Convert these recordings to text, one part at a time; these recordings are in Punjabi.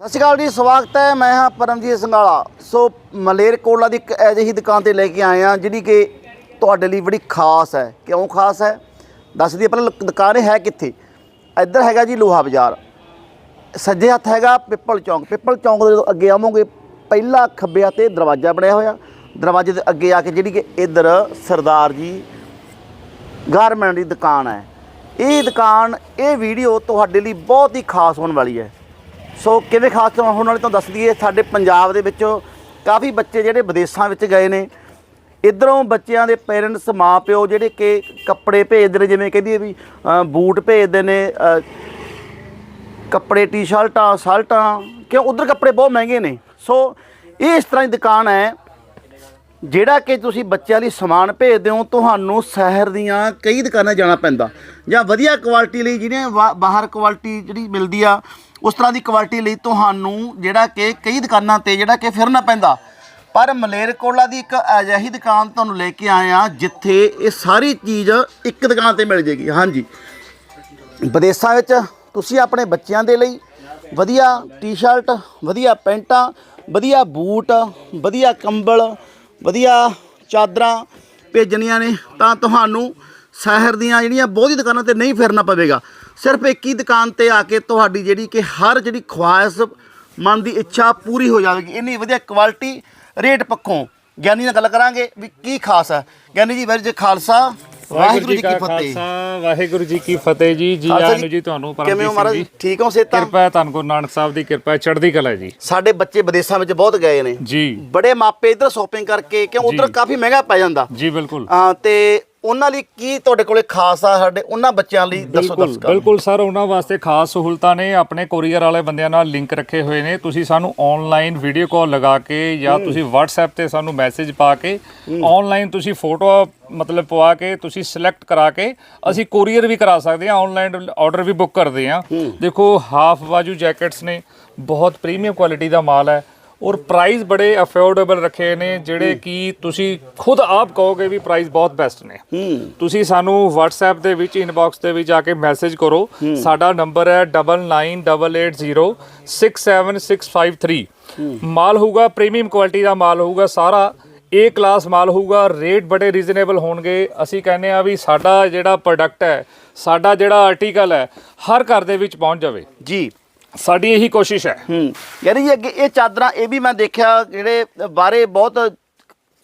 ਸਤਿ ਸ਼੍ਰੀ ਅਕਾਲ ਜੀ, ਸਵਾਗਤ ਹੈ। ਮੈਂ ਹਾਂ ਪਰਮਜੀਤ ਸੰਘਾਲਾ। ਸੋ ਮਲੇਰਕੋਟਲਾ ਦੀ ਇੱਕ ਅਜਿਹੀ ਦੁਕਾਨ ਤੇ ਲੈ ਕੇ ਆਏ ਹਾਂ, ਜਿਹੜੀ ਕਿ ਤੁਹਾਡੇ ਲਈ ਬੜੀ ਖਾਸ ਹੈ। ਕਿਉਂ ਖਾਸ ਹੈ? ਦੱਸ ਦਈਏ, ਪਹਿਲਾਂ ਦੁਕਾਨ ਇਹ ਹੈ ਕਿੱਥੇ? ਇੱਧਰ ਹੈਗਾ ਜੀ ਲੋਹਾ ਬਾਜ਼ਾਰ। ਸੱਜੇ ਹੱਥ ਹੈਗਾ ਪਿੱਪਲ ਚੌਂਕ। ਪਿੱਪਲ ਚੌਂਕ ਦੇ ਅੱਗੇ ਆਵੋਗੇ, ਪਹਿਲਾ ਖੱਬੇ ਹੱਥੇ ਦਰਵਾਜ਼ਾ ਬਣਿਆ ਹੋਇਆ। ਦਰਵਾਜ਼ੇ ਦੇ ਅੱਗੇ ਆ ਕੇ ਜਿਹੜੀ ਕਿ ਇੱਧਰ ਸਰਦਾਰ ਜੀ ਗਾਰਮੈਂਟ ਦੀ ਦੁਕਾਨ ਹੈ। ਇਹ ਦੁਕਾਨ, ਇਹ ਵੀਡੀਓ ਤੁਹਾਡੇ ਲਈ ਬਹੁਤ ਹੀ ਖਾਸ ਹੋਣ ਵਾਲੀ ਹੈ। ਸੋ ਕਿਵੇਂ ਖਾਸ ਹੋਣ ਵਾਲੀ ਤੁਹਾਨੂੰ ਦੱਸ ਦਈਏ, ਸਾਡੇ ਪੰਜਾਬ ਦੇ ਵਿੱਚੋਂ ਕਾਫੀ ਬੱਚੇ ਜਿਹੜੇ ਵਿਦੇਸ਼ਾਂ ਵਿੱਚ ਗਏ ਨੇ। ਇਧਰੋਂ ਬੱਚਿਆਂ ਦੇ ਪੇਰੈਂਟਸ ਮਾਪਿਓ ਜਿਹੜੇ ਕਿ ਕੱਪੜੇ ਭੇਜਦੇ ਨੇ, ਜਿਵੇਂ ਕਹਿੰਦੀ ਵੀ ਬੂਟ ਭੇਜਦੇ ਨੇ ਕੱਪੜੇ, ਟੀ-ਸ਼ਰਟਾਂ, ਸ਼ਰਟਾਂ, ਕਿਉਂ ਉਧਰ ਕੱਪੜੇ ਬਹੁਤ ਮਹਿੰਗੇ ਨੇ। ਸੋ ਇਹ ਇਸ ਤਰ੍ਹਾਂ ਦੀ ਦੁਕਾਨ ਹੈ, ਜਿਹੜਾ ਕਿ ਤੁਸੀਂ ਬੱਚਿਆਂ ਲਈ ਸਮਾਨ ਭੇਜਦੇ ਹੋ, ਤੁਹਾਨੂੰ ਸ਼ਹਿਰ ਦੀਆਂ ਕਈ ਦੁਕਾਨਾਂ ਜਾਣਾ ਪੈਂਦਾ। ਜਾਂ ਵਧੀਆ ਕੁਆਲਿਟੀ ਲਈ ਜਿਹੜੀਆਂ ਵਾ- ਬਾਹਰ ਕੁਆਲਿਟੀ ਜਿਹੜੀ ਮਿਲਦੀ ਆ ਉਸ ਤਰ੍ਹਾਂ ਦੀ ਕੁਆਲਿਟੀ ਲਈ ਤੁਹਾਨੂੰ ਜਿਹੜਾ ਕਿ ਕਈ ਦੁਕਾਨਾਂ ਤੇ ਜਿਹੜਾ ਕਿ ਫਿਰਨਾ ਪੈਂਦਾ। ਪਰ ਮਲੇਰਕੋਲਾ ਦੀ ਇੱਕ ਅਜਿਹੀ ਦੁਕਾਨ ਤੁਹਾਨੂੰ ਲੈ ਕੇ ਆਏ ਆ ਜਿੱਥੇ ਇਹ ਸਾਰੀ ਚੀਜ਼ ਇੱਕ ਦੁਕਾਨ ਤੇ ਮਿਲ ਜੇਗੀ। ਹਾਂਜੀ। ਵਿਦੇਸ਼ਾਂ ਵਿੱਚ ਤੁਸੀਂ ਆਪਣੇ ਬੱਚਿਆਂ ਦੇ ਲਈ ਵਧੀਆ ਟੀ-ਸ਼ਰਟ ਵਧੀਆ ਪੈਂਟਾਂ, ਵਧੀਆ ਬੂਟ, ਵਧੀਆ ਕੰਬਲ, ਵਧੀਆ ਚਾਦਰਾਂ ਭੇਜਣੀਆਂ ਨੇ ਤਾਂ ਤੁਹਾਨੂੰ ਸ਼ਹਿਰ ਦੀਆਂ ਜਿਹੜੀਆਂ ਬਹੁਤੀ ਦੁਕਾਨਾਂ ਤੇ ਨਹੀਂ ਫਿਰਨਾ ਪਵੇਗਾ। ਸਿਰਫ ਇੱਕ ਹੀ ਦੁਕਾਨ ਤੇ ਆ ਕੇ ਤੁਹਾਡੀ ਜਿਹੜੀ ਕਿ ਹਰ ਜਿਹੜੀ ਖੁਆਇਸ਼ ਮਨ ਦੀ ਇੱਛਾ ਪੂਰੀ ਹੋ ਜਾਵੇਗੀ। ਇੰਨੀ ਵਧੀਆ ਕੁਆਲਿਟੀ ਰੇਟ ਪੱਖੋਂ। ਗਿਆਨੀ ਨਾਲ ਗੱਲ ਕਰਾਂਗੇ ਵੀ ਕੀ ਖਾਸ ਹੈ। ਗਿਆਨੀ ਜੀ ਕਾ ਖਾਲਸਾ ਵਾਹਿਗੁਰੂ ਜੀ ਕੀ ਫਤਿਹ। ਖਾਲਸਾ ਵਾਹਿਗੁਰੂ ਜੀ ਕੀ ਫਤਿਹ ਜੀ। ਜੀ ਆਇਆਂ ਜੀ, ਤੁਹਾਨੂੰ ਕਿਵੇਂ ਹੋ ਮਹਾਰਾਜ? ਠੀਕ ਹੋ ਸੇਤਾ ਕਿਰਪਾ ਹੈ ਧੰਨ ਗੁਰੂ ਨਾਨਕ ਸਾਹਿਬ ਦੀ ਕਿਰਪਾ ਚੜ੍ਹਦੀ ਕਲਾ ਜੀ। ਸਾਡੇ ਬੱਚੇ ਵਿਦੇਸ਼ਾਂ ਵਿੱਚ ਬਹੁਤ ਗਏ ਨੇ। ਜੀ। ਬੜੇ ਮਾਪੇ ਇਧਰ ਸ਼ੋਪਿੰਗ ਕਰਕੇ ਕਿਉਂ ਉਧਰ। ਕਾਫੀ ਮਹਿੰਗਾ ਪੈ ਜਾਂਦਾ। ਜੀ ਬਿਲਕੁਲ। ਹਾਂ ਤੇ ਉਹਨਾਂ ਲਈ ਕੀ ਤੁਹਾਡੇ ਕੋਲੇ ਖਾਸ ਆ ਸਾਡੇ ਉਹਨਾਂ ਬੱਚਿਆਂ ਲਈ ਦੱਸੋ ਬਿਲਕੁਲ ਦਰਸ਼ਕਾਂ ਬਿਲਕੁਲ ਸਰ ਉਹਨਾਂ ਵਾਸਤੇ ਖਾਸ ਸਹੂਲਤਾਂ ਨੇ ਆਪਣੇ ਕੋਰੀਅਰ ਵਾਲੇ ਬੰਦਿਆਂ ਨਾਲ ਲਿੰਕ ਰੱਖੇ ਹੋਏ ਨੇ। ਤੁਸੀਂ ਸਾਨੂੰ ਆਨਲਾਈਨ ਵੀਡੀਓ ਕਾਲ ਲਗਾ ਕੇ ਜਾਂ ਤੁਸੀਂ WhatsApp ਤੇ ਸਾਨੂੰ ਮੈਸੇਜ ਪਾ ਕੇ ਆਨਲਾਈਨ ਤੁਸੀਂ ਫੋਟੋ ਮਤਲਬ ਪਵਾ ਕੇ ਤੁਸੀਂ ਸਿਲੈਕਟ ਕਰਾ ਕੇ ਅਸੀਂ ਕੋਰੀਅਰ ਵੀ ਕਰਾ ਸਕਦੇ ਹਾਂ ਆਨਲਾਈਨ ਆਰਡਰ ਵੀ ਬੁੱਕ ਕਰਦੇ ਹਾਂ। ਦੇਖੋ ਹਾਫ ਬਾਜੂ ਜੈਕਟਸ ਨੇ ਬਹੁਤ ਪ੍ਰੀਮੀਅਮ ਕੁਆਲਿਟੀ ਦਾ ਮਾਲ ਹੈ। ਔਰ ਪ੍ਰਾਈਸ ਬੜੇ ਅਫੋਰਡੇਬਲ ਰੱਖੇ ਨੇ ਜਿਹੜੇ ਕਿ ਤੁਸੀਂ ਖੁਦ ਆਪ ਕਹੋਗੇ ਵੀ ਪ੍ਰਾਈਸ ਬਹੁਤ ਬੈਸਟ ਨੇ। ਤੁਸੀਂ ਸਾਨੂੰ WhatsApp ਦੇ ਵਿੱਚ ਇਨਬਾਕਸ ਦੇ ਵਿੱਚ ਆ ਕੇ ਮੈਸੇਜ ਕਰੋ। ਸਾਡਾ ਨੰਬਰ ਹੈ 9988067653 ਮਾਲ ਹੋਊਗਾ ਪ੍ਰੀਮੀਅਮ ਕੁਆਲਿਟੀ ਦਾ ਮਾਲ ਹੋਊਗਾ ਸਾਰਾ। ਏ ਕਲਾਸ ਮਾਲ ਹੋਊਗਾ ਰੇਟ ਬੜੇ ਰੀਜ਼ਨੇਬਲ ਹੋਣਗੇ। ਅਸੀਂ ਕਹਿੰਦੇ ਆ ਵੀ ਸਾਡਾ ਜਿਹੜਾ ਪ੍ਰੋਡਕਟ ਹੈ ਸਾਡਾ ਜਿਹੜਾ ਆਰਟੀਕਲ ਹੈ ਹਰ ਘਰ ਦੇ ਵਿੱਚ ਪਹੁੰਚ ਜਾਵੇ। ਜੀ। ਸਾਡੀ ਇਹੀ ਕੋਸ਼ਿਸ਼ ਹੈ। ਹੂੰ ਯਾਨੀ ਜੀ ਅੱਗੇ ਇਹ ਚਾਦਰਾਂ ਇਹ ਵੀ ਮੈਂ ਦੇਖਿਆ ਜਿਹੜੇ ਬਾਰੇ ਬਹੁਤ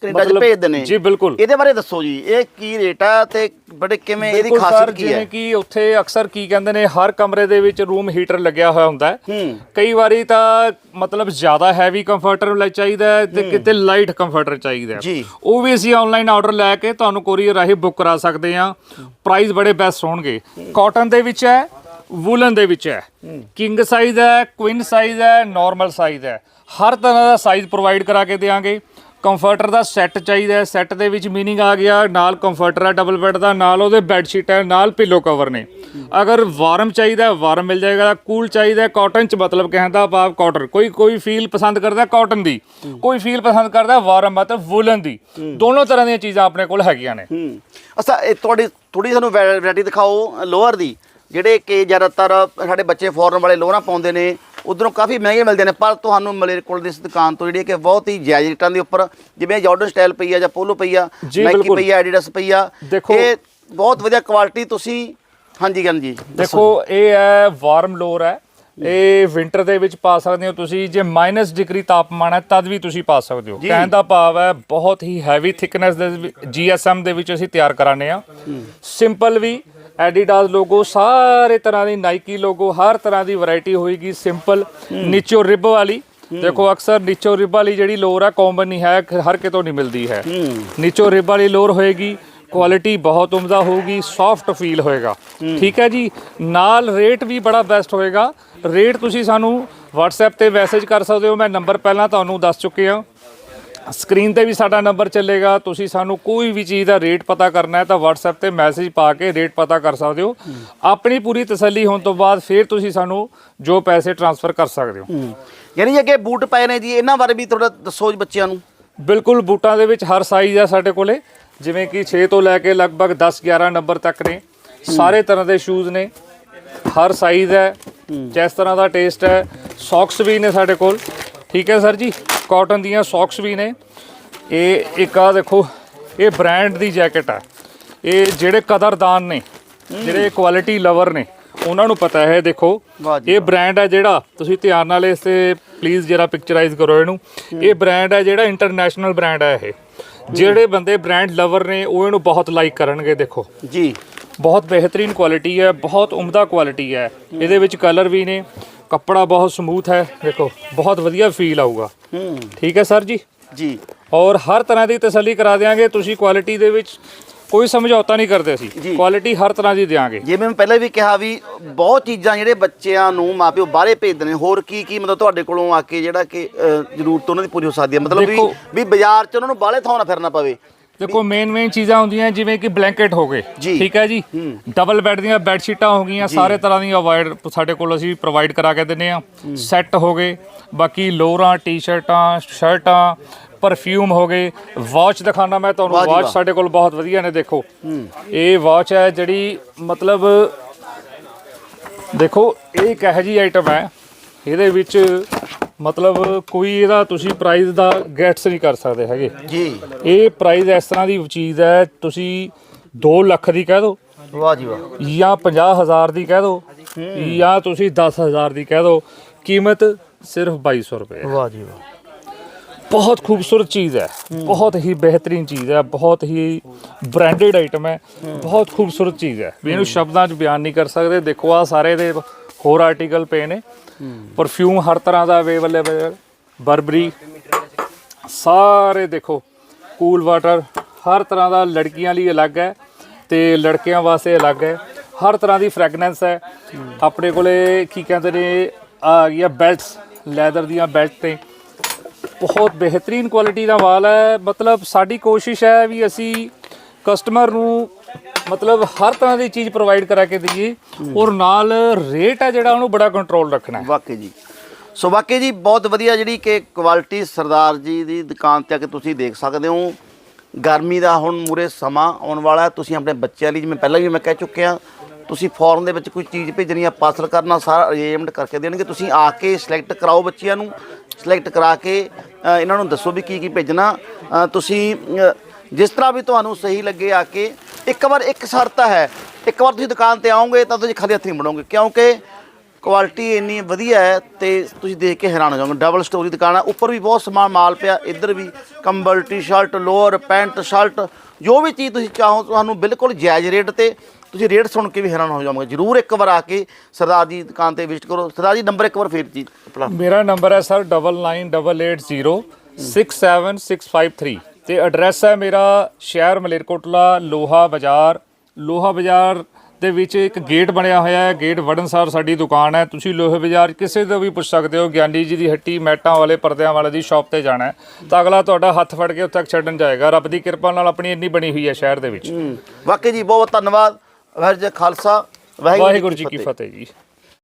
ਕੈਨੇਡਾ ਚ ਮਤਲਬ- ਭੇਜਦੇ ਨੇ। ਜੀ, ਬਿਲਕੁਲ। ਇਹਦੇ ਬਾਰੇ ਦੱਸੋ ਜੀ ਇਹ ਕੀ ਰੇਟ ਆ ਤੇ ਬੜੇ ਕਿਵੇਂ ਇਹਦੀ ਬਿਲਕੁਲ ਖਾਸੀਅਤ ਸਰ ਕੀ ਹੈ? ਜਿਵੇਂ ਕਿ ਉੱਥੇ ਅਕਸਰ ਕੀ ਕਹਿੰਦੇ ਨੇ ਹਰ ਕਮਰੇ ਦੇ ਵਿੱਚ ਰੂਮ ਹੀਟਰ ਲੱਗਿਆ ਹੋਇਆ ਹੁੰਦਾ ਹੈ। ਹੂੰ। ਕਈ ਵਾਰੀ ਤਾਂ ਮਤਲਬ ਜ਼ਿਆਦਾ ਹੈਵੀ ਕੰਫਰਟਰ ਲੈ ਚਾਹੀਦਾ ਹੈ ਤੇ ਕਿਤੇ ਲਾਈਟ ਕੰਫਰਟਰ ਚਾਹੀਦਾ ਹੈ। ਜੀ। ਉਹ ਵੀ ਅਸੀਂ ਆਨਲਾਈਨ ਆਰਡਰ ਲੈ ਕੇ ਤੁਹਾਨੂੰ ਕੋਰੀਅਰ ਰਾਹੀਂ ਬੁੱਕ ਕਰਾ ਸਕਦੇ ਹਾਂ। ਪ੍ਰਾਈਸ ਬੜੇ ਬੈਸਟ ਹੋਣਗੇ। ਕਾਟਨ ਦੇ ਵਿੱਚ ਹੈ ਵੂਲਨ ਦੇ ਵਿੱਚ ਹੈ। ਕਿੰਗ ਸਾਈਜ਼ ਹੈ ਕੁਇਨ ਸਾਈਜ਼ ਹੈ ਨਾਰਮਲ ਸਾਈਜ਼ ਹੈ। ਹਰ ਤਰ੍ਹਾਂ ਦਾ ਸਾਈਜ਼ ਪ੍ਰੋਵਾਈਡ ਕਰਾ ਕੇ ਦੇਵਾਂਗੇ ਕੰਫਰਟਰ ਦਾ ਸੈੱਟ ਚਾਹੀਦਾ ਸੈੱਟ ਦੇ ਵਿੱਚ ਮੀਨਿੰਗ ਆ ਗਿਆ ਨਾਲ ਕੰਫਰਟਰ ਹੈ ਡਬਲ ਬੈੱਡ ਦਾ ਨਾਲ ਉਹਦੇ ਬੈੱਡ ਸ਼ੀਟ ਹੈ ਨਾਲ ਪਿੱਲੋ ਕਵਰ ਨੇ। ਅਗਰ ਵਾਰਮ ਚਾਹੀਦਾ ਵਾਰਮ ਮਿਲ ਜਾਏਗਾ। ਕੂਲ ਚਾਹੀਦਾ ਕਾਟਨ ਚ ਮਤਲਬ ਕਹਿੰਦਾ ਭਾਵ ਕਾਟਨ ਕੋਈ ਕੋਈ ਫੀਲ ਪਸੰਦ ਕਰਦਾ ਕਾਟਨ ਦੀ। ਕੋਈ ਫੀਲ ਪਸੰਦ ਕਰਦਾ ਵਾਰਮ ਮਤਲਬ ਵੂਲਨ ਦੀ। ਦੋਨੋਂ ਤਰ੍ਹਾਂ ਦੀਆਂ ਚੀਜ਼ਾਂ ਆਪਣੇ ਕੋਲ ਹੈਗੀਆਂ ਨੇ। ਇਹ ਤੁਹਾਡੀ ਥੋੜੀ ਸਾਨੂੰ ਵੈਰਾਈਟੀ ਦਿਖਾਓ ਲੋਅਰ ਦੀ। ਜਿਹੜੇ ਕਿ ਜ਼ਿਆਦਾਤਰ ਸਾਡੇ ਬੱਚੇ ਫੋਰਨ ਵਾਲੇ ਲੋਅਰਾਂ ਪਾਉਂਦੇ ਨੇ ਉਧਰੋਂ ਕਾਫੀ ਮਹਿੰਗੇ ਮਿਲਦੇ ਨੇ ਪਰ ਤੁਹਾਨੂੰ ਮਲੇਰਕੋਟ ਦੀ ਇਸ ਦੁਕਾਨ ਤੋਂ ਜਿਹੜੀ ਕਿ ਬਹੁਤ ਹੀ ਜਾਇਜ਼ ਰੇਟਾਂ ਦੇ ਉੱਪਰ ਜਿਵੇਂ ਜਾਰਡਨ ਸਟਾਈਲ ਪਈ ਆ ਜਾਂ ਪੋਲੋ ਪਈ ਆ ਨਾਈਕੀ। ਪਈ ਆ ਐਡੀਡਾਸ ਪਈ ਆ ਇਹ ਬਹੁਤ ਵਧੀਆ ਕੁਆਲਿਟੀ ਤੁਸੀਂ ਹਾਂਜੀ ਗਨ ਜੀ ਦੇਖੋ ਇਹ ਹੈ ਵਾਰਮ ਲੋਰ ਹੈ ਇਹ ਵਿੰਟਰ ਦੇ ਵਿੱਚ ਪਾ ਸਕਦੇ ਹੋ ਤੁਸੀਂ ਜੇ ਮਾਈਨਸ ਡਿਗਰੀ ਤਾਪਮਾਨ ਹੈ ਤਦ ਵੀ ਤੁਸੀਂ ਪਾ ਸਕਦੇ ਹੋ। ਕਹਿਣ ਦਾ ਭਾਵ ਹੈ ਬਹੁਤ ਹੀ ਹੈਵੀ ਥਿਕਨੈਸ ਦੇ ਜੀਐਸਐਮ ਦੇ ਵਿੱਚ ਅਸੀਂ ਤਿਆਰ ਕਰਾਨੇ ਆ ਸਿੰਪਲ ਵੀ ਐਡੀਡਾਸ ਲੋਗੋ, ਸਾਰੇ ਤਰ੍ਹਾਂ ਦੀ ਨਾਈਕੀ ਲੋਗੋ ਹਰ ਤਰ੍ਹਾਂ ਦੀ ਵੈਰਾਈਟੀ ਹੋਏਗੀ ਸਿੰਪਲ ਨੀਚੋ ਰਿਬ ਵਾਲੀ। ਦੇਖੋ, ਅਕਸਰ ਨੀਚੋ ਰਿਬ ਵਾਲੀ ਜਿਹੜੀ ਲੋਰ ਹੈ ਕਾਮਨ ਨਹੀਂ ਹੈ, ਹਰ ਕਿਤੋਂ ਨਹੀਂ ਮਿਲਦੀ ਹੈ। ਨੀਚੋ ਰਿਬ ਵਾਲੀ ਲੋਰ ਹੋਏਗੀ ਕੁਆਲਿਟੀ ਬਹੁਤ ਉਮਦਾ ਹੋਊਗੀ ਸੌਫਟ ਫੀਲ ਹੋਏਗਾ। ਠੀਕ ਹੈ ਜੀ? ਨਾਲ ਰੇਟ ਵੀ ਬੜਾ ਬੈਸਟ ਹੋਏਗਾ। ਰੇਟ ਤੁਸੀਂ ਸਾਨੂੰ WhatsApp ਤੇ ਮੈਸੇਜ ਕਰ ਸਕਦੇ ਹੋ, ਮੈਂ ਨੰਬਰ ਪਹਿਲਾਂ ਤੁਹਾਨੂੰ ਦੱਸ ਚੁੱਕਿਆ ਸਕਰੀਨ ਤੇ ਵੀ ਸਾਡਾ ਨੰਬਰ ਚੱਲੇਗਾ। ਤੁਸੀਂ ਸਾਨੂੰ ਕੋਈ ਵੀ ਚੀਜ਼ ਦਾ ਰੇਟ ਪਤਾ ਕਰਨਾ ਹੈ ਤਾਂ WhatsApp ਤੇ ਮੈਸੇਜ ਪਾ ਕੇ ਰੇਟ ਪਤਾ ਕਰ ਸਕਦੇ ਹੋ। ਆਪਣੀ ਪੂਰੀ ਤਸੱਲੀ ਹੋਣ ਤੋਂ ਬਾਅਦ ਫਿਰ ਤੁਸੀਂ ਸਾਨੂੰ ਜੋ ਪੈਸੇ ਟ੍ਰਾਂਸਫਰ ਕਰ ਸਕਦੇ ਹੋ। ਯਾਨੀ ਜੀ ਅੱਗੇ ਬੂਟ ਪਏ ਨੇ ਜੀ ਇਹਨਾਂ ਬਾਰੇ ਵੀ ਥੋੜਾ ਦੱਸੋ ਜੀ ਬੱਚਿਆਂ ਨੂੰ। ਬਿਲਕੁਲ ਬੂਟਾਂ ਦੇ ਵਿੱਚ ਹਰ ਸਾਈਜ਼ ਹੈ ਸਾਡੇ ਕੋਲੇ। ਜਿਵੇਂ ਕਿ 6 ਤੋਂ ਲੈ ਕੇ ਲਗਭਗ 10 11 ਨੰਬਰ ਤੱਕ ਨੇ। ਸਾਰੇ ਤਰ੍ਹਾਂ ਦੇ ਸ਼ੂਜ਼ ਨੇ। ਹਰ ਸਾਈਜ਼ ਹੈ। ਜਿਸ ਤਰ੍ਹਾਂ ਦਾ ਟੇਸਟ ਹੈ। ਸੌਕਸ ਵੀ ਨੇ ਸਾਡੇ ਕੋਲ। ਠੀਕ ਹੈ ਸਰ ਜੀ? ਕਾਟਨ ਦੀਆਂ ਸੌਕਸ ਵੀ ਨੇ। ਇਹ ਇੱਕ ਆ ਦੇਖੋ ਇਹ ਬ੍ਰਾਂਡ ਦੀ ਜੈਕਟ ਹੈ ਇਹ ਜਿਹੜੇ ਕਦਰਦਾਨ ਨੇ ਜਿਹੜੇ ਕੁਆਲਿਟੀ ਲਵਰ ਨੇ ਉਹਨਾਂ ਨੂੰ ਪਤਾ ਹੈ ਦੇਖੋ। ਇਹ ਬ੍ਰਾਂਡ ਹੈ ਜਿਹੜਾ ਤੁਸੀਂ ਧਿਆਨ ਨਾਲ ਇਸ ਤੇ ਪਲੀਜ਼ ਜਰਾ ਪਿਕਚਰਾਈਜ਼ ਕਰੋ ਇਹਨੂੰ। ਇਹ ਬ੍ਰਾਂਡ ਹੈ ਜਿਹੜਾ ਇੰਟਰਨੈਸ਼ਨਲ ਬ੍ਰਾਂਡ ਹੈ ਇਹ। ਜਿਹੜੇ ਬੰਦੇ ਬ੍ਰਾਂਡ ਲਵਰ ਨੇ ਉਹ ਇਹਨੂੰ ਬਹੁਤ ਲਾਈਕ ਕਰਨਗੇ ਦੇਖੋ। ਜੀ। ਬਹੁਤ ਬਿਹਤਰੀਨ ਕੁਆਲਿਟੀ ਹੈ ਬਹੁਤ ਉਮਦਾ ਕੁਆਲਿਟੀ ਹੈ। ਇਹਦੇ ਵਿੱਚ ਕਲਰ ਵੀ ਨੇ। ਕੱਪੜਾ ਬਹੁਤ ਸਮੂਥ ਹੈ ਦੇਖੋ ਬਹੁਤ ਵਧੀਆ ਫੀਲ ਆਊਗਾ। ਹੂੰ। ਠੀਕ ਹੈ ਸਰ ਜੀ? ਜੀ। ਔਰ ਹਰ ਤਰ੍ਹਾਂ ਦੀ ਤਸੱਲੀ ਕਰਾ ਦੇਵਾਂਗੇ ਤੁਸੀਂ ਕੁਆਲਿਟੀ ਦੇ ਵਿੱਚ ਕੋਈ ਸਮਝੌਤਾ ਨਹੀਂ ਕਰਦੇ ਜੀ। ਅਸੀਂ ਕੁਆਲਿਟੀ ਹਰ ਤਰ੍ਹਾਂ ਦੀ ਦੇਵਾਂਗੇ ਜਿਵੇਂ ਮੈਂ ਪਹਿਲਾਂ ਵੀ ਕਿਹਾ ਵੀ ਬਹੁਤ ਚੀਜ਼ਾਂ ਜਿਹੜੇ ਬੱਚਿਆਂ ਨੂੰ ਮਾਪਿਓ ਬਾਹਰੇ ਭੇਜਦੇ ਨੇ ਹੋਰ ਕੀ ਕੀ ਮਤਲਬ ਤੁਹਾਡੇ ਕੋਲੋਂ ਆ ਕੇ ਜਿਹੜਾ ਕਿ ਅ, ਜ਼ਰੂਰਤ ਉਹਨਾਂ ਦੀ ਪੂਰੀ ਹੋ ਸਕਦੀ ਹੈ। ਮਤਲਬ ਵੀ ਦੇਖੋ- ਵੀ ਬਾਜ਼ਾਰ 'ਚ ਉਹਨਾਂ ਨੂੰ ਬਾਹਲੇ ਥਾਂ ਨਾ ਫਿਰਨਾ ਪਵੇ। ਦੇਖੋ ਮੇਨ ਮੇਨ ਚੀਜ਼ਾਂ ਹੁੰਦੀਆਂ ਜਿਵੇਂ ਕਿ ਬਲੈਂਕਟ ਹੋ ਗਏ। ਜੀ। ਠੀਕ ਹੈ ਜੀ? ਡਬਲ ਬੈੱਡ ਦੀਆਂ ਬੈੱਡ ਸ਼ੀਟਾਂ ਹੋ ਗਈਆਂ ਸਾਰੇ ਤਰ੍ਹਾਂ ਦੀਆਂ ਅਵਾਇਡ ਸਾਡੇ ਕੋਲ ਅਸੀਂ ਪ੍ਰੋਵਾਈਡ ਕਰਾ ਕੇ ਦਿੰਨੇ ਆ ਸੈੱਟ ਹੋ ਗਏ ਬਾਕੀ ਲੋਰਾਂ ਟੀ-ਸ਼ਰਟਾਂ ਸ਼ਰਟਾਂ ਪਰਫਿਊਮ ਹੋ ਗਏ। ਵਾਚ ਦਿਖਾਣਾ ਮੈਂ ਵਾਹ ਤੁਹਾਨੂੰ ਜੀ ਵਾਚ ਵਾਹ। ਸਾਡੇ ਕੋਲ ਬਹੁਤ ਵਧੀਆ ਨੇ ਦੇਖੋ। ਇਹ ਵਾਚ ਹੈ ਜਿਹੜੀ ਮਤਲਬ ਦੇਖੋ ਇਹ ਇੱਕ ਇਹੋ ਜਿਹੀ ਆਈਟਮ ਹੈ ਇਹਦੇ ਵਿੱਚ ਮਤਲਬ ਕੋਈ ਇਹਦਾ ਤੁਸੀਂ ਪ੍ਰਾਈਸ ਦਾ ਗੈਟਸ ਨਹੀਂ ਕਰ ਸਕਦੇ ਹੈਗੇ। ਜੀ। ਇਹ ਪ੍ਰਾਈਸ ਇਸ ਤਰ੍ਹਾਂ ਦੀ ਚੀਜ਼ ਹੈ ਤੁਸੀਂ 2 ਲੱਖ ਦੀ ਕਹਿ ਦਿਓ ਵਾਹ ਜੀ ਵਾਹ। ਜਾਂ 50000 ਦੀ ਕਹਿ ਦਿਓ ਜਾਂ ਤੁਸੀਂ 10000 ਦੀ ਕਹਿ ਦਿਓ ਕੀਮਤ ਸਿਰਫ 2200 ਰੁਪਏ ਹੈ। ਵਾਹ ਜੀ ਵਾਹ। ਬਹੁਤ ਖੂਬਸੂਰਤ ਚੀਜ਼ ਹੈ ਬਹੁਤ ਹੀ ਬਿਹਤਰੀਨ ਚੀਜ਼ ਹੈ ਬਹੁਤ ਹੀ ਬ੍ਰਾਂਡਡ ਆਈਟਮ ਹੈ ਬਹੁਤ ਖੂਬਸੂਰਤ ਚੀਜ਼ ਹੈ। ਵੀ ਇਹਨੂੰ ਸ਼ਬਦਾਂ 'ਚ ਬਿਆਨ ਨਹੀਂ ਕਰ ਸਕਦੇ ਦੇਖੋ ਆ ਸਾਰੇ ਦੇ ਹੋਰ ਆਰਟੀਕਲ ਪਏ ਨੇ। ਪਰਫਿਊਮ ਹਰ ਤਰ੍ਹਾਂ ਦਾ ਅਵੇਲੇਬਲ ਹੈ ਬਰਬਰੀ, ਸਾਰੇ ਦੇਖੋ ਕੂਲ ਵਾਟਰ ਹਰ ਤਰ੍ਹਾਂ ਦਾ ਲੜਕੀਆਂ ਲਈ ਅਲੱਗ ਹੈ ਤੇ ਲੜਕਿਆਂ ਵਾਸਤੇ ਅਲੱਗ ਹੈ। ਹਰ ਤਰ੍ਹਾਂ ਦੀ ਫ੍ਰੈਗਨੈਂਸ ਹੈ। ਆਪਣੇ ਕੋਲੇ ਕੀ ਕਹਿੰਦੇ ਨੇ, ਆ ਗਿਆ ਬੈਲਟਸ ਲੈਦਰ ਦੀਆਂ ਬੈਲਟ ਨੇ ਬਹੁਤ ਬਿਹਤਰੀਨ ਕੁਆਲਿਟੀ ਦਾ ਮਾਲ ਹੈ। ਮਤਲਬ ਸਾਡੀ ਕੋਸ਼ਿਸ਼ ਹੈ ਵੀ ਅਸੀਂ ਕਸਟਮਰ ਨੂੰ ਮਤਲਬ ਹਰ ਤਰ੍ਹਾਂ ਦੀ ਚੀਜ਼ ਪ੍ਰੋਵਾਈਡ ਕਰਾ ਕੇ ਦਈਏ ਔਰ ਨਾਲ ਰੇਟ ਹੈ ਜਿਹੜਾ ਉਹਨੂੰ ਬੜਾ ਕੰਟਰੋਲ ਰੱਖਣਾ ਹੈ। ਵਾਕਈ ਜੀ। ਸੋ ਵਾਕਈ ਜੀ ਬਹੁਤ ਵਧੀਆ ਜਿਹੜੀ ਕਿ ਕੁਆਲਿਟੀ ਸਰਦਾਰ ਜੀ ਦੀ ਦੁਕਾਨ ਤੇ ਆ ਕੇ ਤੁਸੀਂ ਦੇਖ ਸਕਦੇ ਹੋ। ਗਰਮੀ ਦਾ ਹੁਣ ਮੂਰੇ ਸਮਾਂ ਆਉਣ ਵਾਲਾ ਹੈ। ਤੁਸੀਂ ਆਪਣੇ ਬੱਚਿਆਂ ਲਈ ਜਿਵੇਂ ਪਹਿਲਾਂ ਵੀ ਮੈਂ ਕਹਿ ਚੁੱਕਿਆ ਤੁਸੀਂ ਫੋਰਨ ਦੇ ਵਿੱਚ ਕੋਈ ਚੀਜ਼ ਭੇਜਣੀ ਆ ਪਾਰਸਲ ਕਰਨਾ ਸਾਰਾ ਅਰੇਂਜਮੈਂਟ ਕਰਕੇ ਦੇਣਗੇ। ਤੁਸੀਂ ਆ ਕੇ ਸਿਲੈਕਟ ਕਰਾਓ ਬੱਚਿਆਂ ਨੂੰ ਸਿਲੈਕਟ ਕਰਾ ਕੇ ਅ, ਇਹਨਾਂ ਨੂੰ ਦੱਸੋ ਵੀ ਕੀ ਕੀ ਭੇਜਣਾ। ਅ, ਤੁਸੀਂ ਅ, ਜਿਸ ਤਰ੍ਹਾਂ ਵੀ ਤੁਹਾਨੂੰ ਸਹੀ ਲੱਗੇ ਆ ਕੇ ਇੱਕ ਵਾਰ ਇੱਕ ਸ਼ਰਤ ਹੈ, ਇੱਕ ਵਾਰ ਤੁਸੀਂ ਦੁਕਾਨ ਤੇ ਆਓਗੇ ਤਾਂ ਤੁਸੀਂ ਖਾਲੀ ਹੱਥੀਂ ਬਣੋਗੇ ਕਿਉਂਕਿ ਕੁਆਲਿਟੀ ਇੰਨੀ ਵਧੀਆ ਹੈ ਤੇ ਤੁਸੀਂ ਦੇਖ ਕੇ ਹੈਰਾਨ ਹੋ ਜਾਓਗੇ। ਡਬਲ ਸਟੋਰੀ ਦੁਕਾਨ ਹੈ ਉੱਪਰ ਵੀ ਬਹੁਤ ਸਮਾਨ ਮਾਲ ਪਿਆ, ਇੱਧਰ ਵੀ ਕੰਬਲ ਟੀ-ਸ਼ਰਟ ਲੋਅਰ, ਪੈਂਟ ਸ਼ਰਟ ਜੋ ਵੀ ਚੀਜ਼ ਤੁਸੀਂ ਚਾਹੋ, ਤੁਹਾਨੂੰ ਬਿਲਕੁਲ ਜਾਇਜ਼ ਰੇਟ ਤੇ ਤੁਸੀਂ ਰੇਟ ਸੁਣ ਕੇ ਵੀ ਹੈਰਾਨ ਹੋ ਜਾਓਗੇ। ਜਰੂਰ ਇੱਕ ਵਾਰ ਆ ਕੇ ਸਰਦਾਰ ਜੀ ਦੁਕਾਨ ਤੇ ਵਿਜ਼ਿਟ ਕਰੋ। ਸਰਦਾਰ ਜੀ ਨੰਬਰ ਇੱਕ ਵਾਰ ਫੇਰ ਜੀ ਮੇਰਾ ਨੰਬਰ ਹੈ ਸਰ 9988067653 ਤੇ ਐਡਰੈਸ ਹੈ ਮੇਰਾ ਸ਼ਹਿਰ ਮਲੇਰਕੋਟਲਾ ਲੋਹਾ ਬਾਜ਼ਾਰ। ਲੋਹਾ ਬਾਜ਼ਾਰ ਦੇ ਵਿੱਚ ਇੱਕ ਗੇਟ ਬਣਿਆ ਹੋਇਆ ਹੈ। ਗੇਟ ਵੜਨਸਾਰ ਸਾਡੀ ਦੁਕਾਨ ਹੈ। ਤੁਸੀਂ ਲੋਹੇ ਬਾਜ਼ਾਰ ਕਿਸੇ ਤੋਂ ਵੀ ਪੁੱਛ ਸਕਦੇ ਹੋ। ਗਿਆਨੀ ਜੀ ਦੀ ਹੱਟੀ ਮੈਟਾਂ ਵਾਲੇ ਪਰਦਿਆਂ ਵਾਲੇ ਦੀ ਸ਼ਾਪ ਤੇ ਜਾਣਾ ਹੈ। ਤਾਂ ਅਗਲਾ ਤੁਹਾਡਾ ਹੱਥ ਫੜ ਕੇ ਉੱਥੇ ਤੱਕ ਛੱਡਣ ਜਾਏਗਾ। ਰੱਬ ਦੀ ਕਿਰਪਾ ਨਾਲ ਆਪਣੀ ਇੰਨੀ ਬਣੀ ਹੋਈ ਹੈ ਸ਼ਹਿਰ ਦੇ ਵਿੱਚ। ਵਾਕਈ ਜੀ ਬਹੁਤ ਧੰਨਵਾਦ। ਵਾਹਿਗੁਰੂ ਜੀ ਖਾਲਸਾ। ਵਾਹਿਗੁਰੂ ਜੀ ਕੀ ਫਤਿਹ ਜੀ।